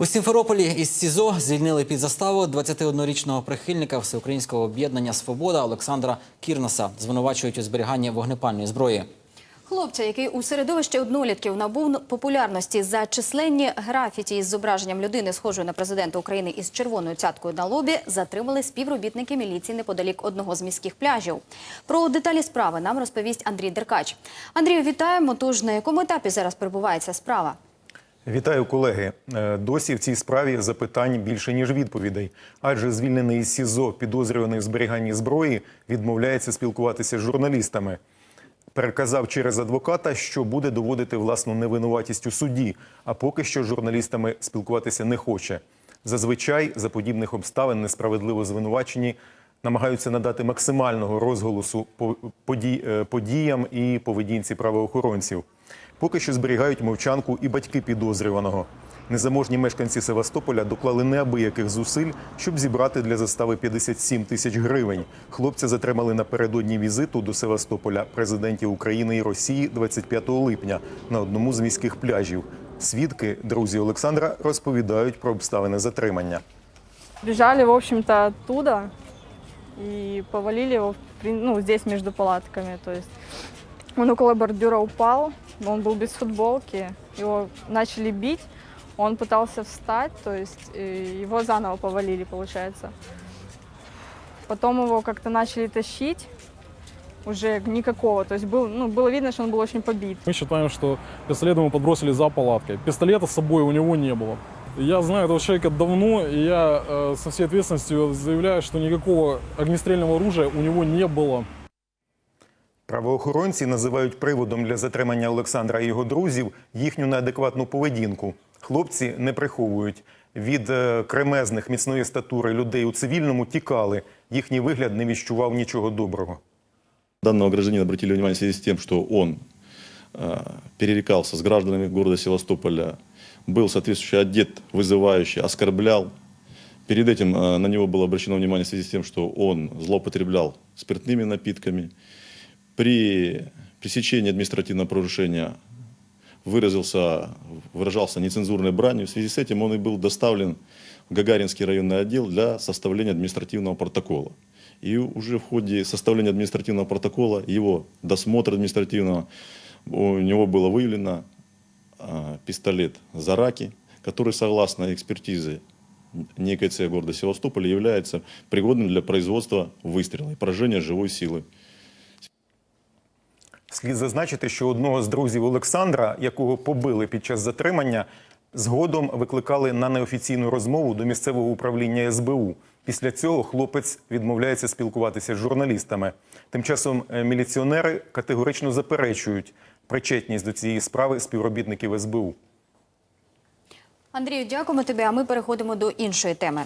У Сімферополі із СІЗО звільнили під заставу 21-річного прихильника Всеукраїнського об'єднання Свобода Олександра Кірнаса. Звинувачують у зберіганні вогнепальної зброї. Хлопця, який у середовищі однолітків набув популярності за численні графіті із зображенням людини, схожої на президента України із червоною цяткою на лобі, затримали співробітники міліції неподалік одного з міських пляжів. Про деталі справи нам розповість Андрій Деркач. Андрію, вітаємо. Тож на якому етапі зараз перебуває ця справа? Вітаю, колеги. Е, Досі в цій справі запитань більше ніж відповідей, адже звільнений із СІЗО, підозрюваний в зберіганні зброї, відмовляється спілкуватися з журналістами. Переказав через адвоката, що буде доводити власну невинуватість у суді, а поки що з журналістами спілкуватися не хоче. Зазвичай за подібних обставин несправедливо звинувачені намагаються надати максимального розголосу е, подіям і поведінці правоохоронців. Поки що зберігають мовчанку і батьки підозрюваного. Незаможні мешканці Севастополя доклали неабияких зусиль, щоб зібрати для застави 57 тисяч гривень. Хлопця затримали напередодні візиту до Севастополя президентів України і Росії 25 липня на одному з міських пляжів. Свідки, друзі Олександра, розповідають про обставини затримання. Бежали, в общем-то, оттуда и повалили его ну, здесь между палатками. То есть он около бордюра упал, он был без футболки, его начали бить, он пытался встать, то есть э, его заново повалили, получается. Потом его как-то начали тащить, уже никакого, то есть был, ну, было видно, что он был очень побит. Мы считаем, что пистолет ему подбросили за палаткой. Пистолета с собой у него не было. Я знаю этого человека давно, и я э, со всей ответственностью заявляю, что никакого огнестрельного оружия у него не было. Правоохоронці називають приводом для затримання Олександра і його друзів їхню неадекватну поведінку. Хлопці не приховують. Від е, кремезних міцної статури людей у цивільному тікали. Їхній вигляд не віщував нічого доброго. Данного гражданина обратили внимание в связи с тем, что он э, перерекался с гражданами города Севастополя, был соответствующе одет, вызывающе, оскорблял. Перед этим э, на него было обращено внимание в связи с тем, что он злоупотреблял спиртными напитками. При пресечении административного нарушения выразился, выражался нецензурной бранью. В связи с этим он и был доставлен в Гагаринский районный отдел для составления административного протокола. И уже в ходе составления административного протокола, его досмотра административного, у него было выявлено а, пистолет «Зараки», который, согласно экспертизе НИКЦ города Севастополя, является пригодным для производства выстрела и поражения живой силы. Слід зазначити, що одного з друзів Олександра, якого побили під час затримання, згодом викликали на неофіційну розмову до місцевого управління СБУ. Після цього хлопець відмовляється спілкуватися з журналістами. Тим часом е, міліціонери категорично заперечують причетність до цієї справи співробітників СБУ. Андрію, дякуємо тобі. А ми переходимо до іншої теми.